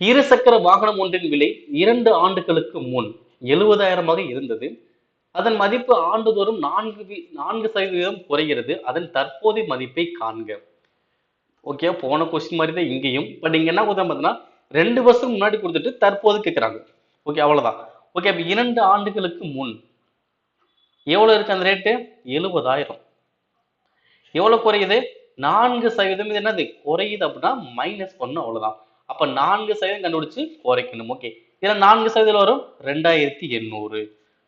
இருசக்கர வாகனம் ஒன்றின் விலை இரண்டு ஆண்டுகளுக்கு முன் எழுபதாயிரமாக இருந்தது. அதன் மதிப்பு ஆண்டுதோறும் நான்கு நான்கு சதவீதம் குறைகிறது. அதன் தற்போதைய மதிப்பை காண்க. ஓகே போன கொஸ்டின் மாதிரி தான் இங்கேயும். பட் இங்க என்ன கொடுத்தா பார்த்தீங்கன்னா ரெண்டு வருஷம் முன்னாடி கொடுத்துட்டு தற்போது கேட்குறாங்க ஓகே அவ்வளவுதான். ஓகே அப்ப இரண்டு ஆண்டுகளுக்கு முன் எவ்வளவு இருக்கு அந்த ரேட்டு எழுபதாயிரம். எவ்வளவு குறையுது? நான்கு சதவீதம். இது என்னது? குறையுது அப்படின்னா மைனஸ் பண்ணு அவ்வளவுதான். அப்ப நான்கு சதவீதம் கண்டுபிடிச்சு குறைக்கணும். ஓகே இதுல நான்கு சதவீதம் வரும் ரெண்டாயிரத்தி எண்ணூறு.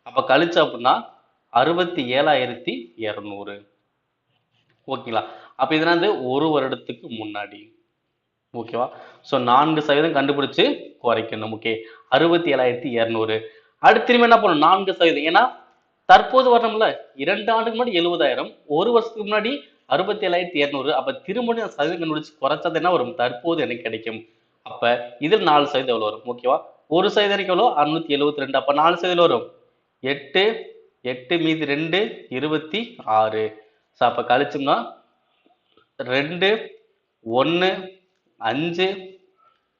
அப்ப கழிச்சு அப்படின்னா அறுபத்தி ஏழாயிரத்தி இருநூறு. ஓகேங்களா அப்ப இதனா வந்து ஒரு வருடத்துக்கு முன்னாடி. ஓகேவா ஸோ நான்கு சதவீதம் கண்டுபிடிச்சு குறைக்கணும். ஓகே அறுபத்தி ஏழாயிரத்தி இரநூறு. அடுத்து திரும்ப என்ன பண்ணணும்? நான்கு சதவீதம். ஏன்னா தற்போது வரணும்ல? இரண்டு ஆண்டுக்கு முன்னாடி எழுபதாயிரம். ஒரு வருஷத்துக்கு முன்னாடி அறுபத்தி ஏழாயிரத்தி இரநூறு. அப்ப திரும்ப சதவீதம் கண்டுபிடிச்சு குறைச்சது என்ன வரும்? தற்போது எனக்கு கிடைக்கும். அப்ப இதில் நாலு சதவீதம் எவ்வளவு வரும்? ஓகேவா ஒரு சதவீதம் எவ்வளோ அறுநூத்தி எழுபத்தி ரெண்டு அப்ப நாலு சதவீதம் வரும்? எட்டு. எட்டு மீதி ரெண்டு இருபத்தி ஆறு. ஸோ அப்ப கழிச்சோம்னா ரெண்டு ஒன்று அஞ்சு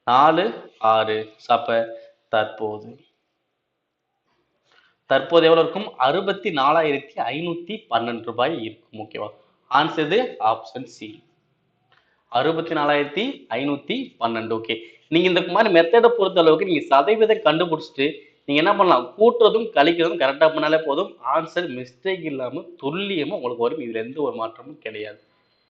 நாலு ஆறு. ஸோ அப்ப தற்போது. தற்போது எவ்வளவு இருக்கும்? அறுபத்தி நாலாயிரத்தி ஐநூத்தி பன்னெண்டு ரூபாய் இருக்கும். ஓகேவா ஆன்சர் ஆப்ஷன் சி அறுபத்தி நாலாயிரத்தி ஐநூத்தி பன்னெண்டு. ஓகே நீங்க இந்த மாதிரி மெத்தடை பொறுத்த அளவுக்கு நீங்க சதவீதம் கண்டுபிடிச்சிட்டு நீங்க என்ன பண்ணலாம்? கூட்டுறதும் கழிக்கிறதும் கரெக்டா பண்ணாலே போதும். ஆன்சர் மிஸ்டேக் இல்லாம துல்லியமா உங்களுக்கு வரும். இதுல எந்த ஒரு மாற்றமும் கிடையாது.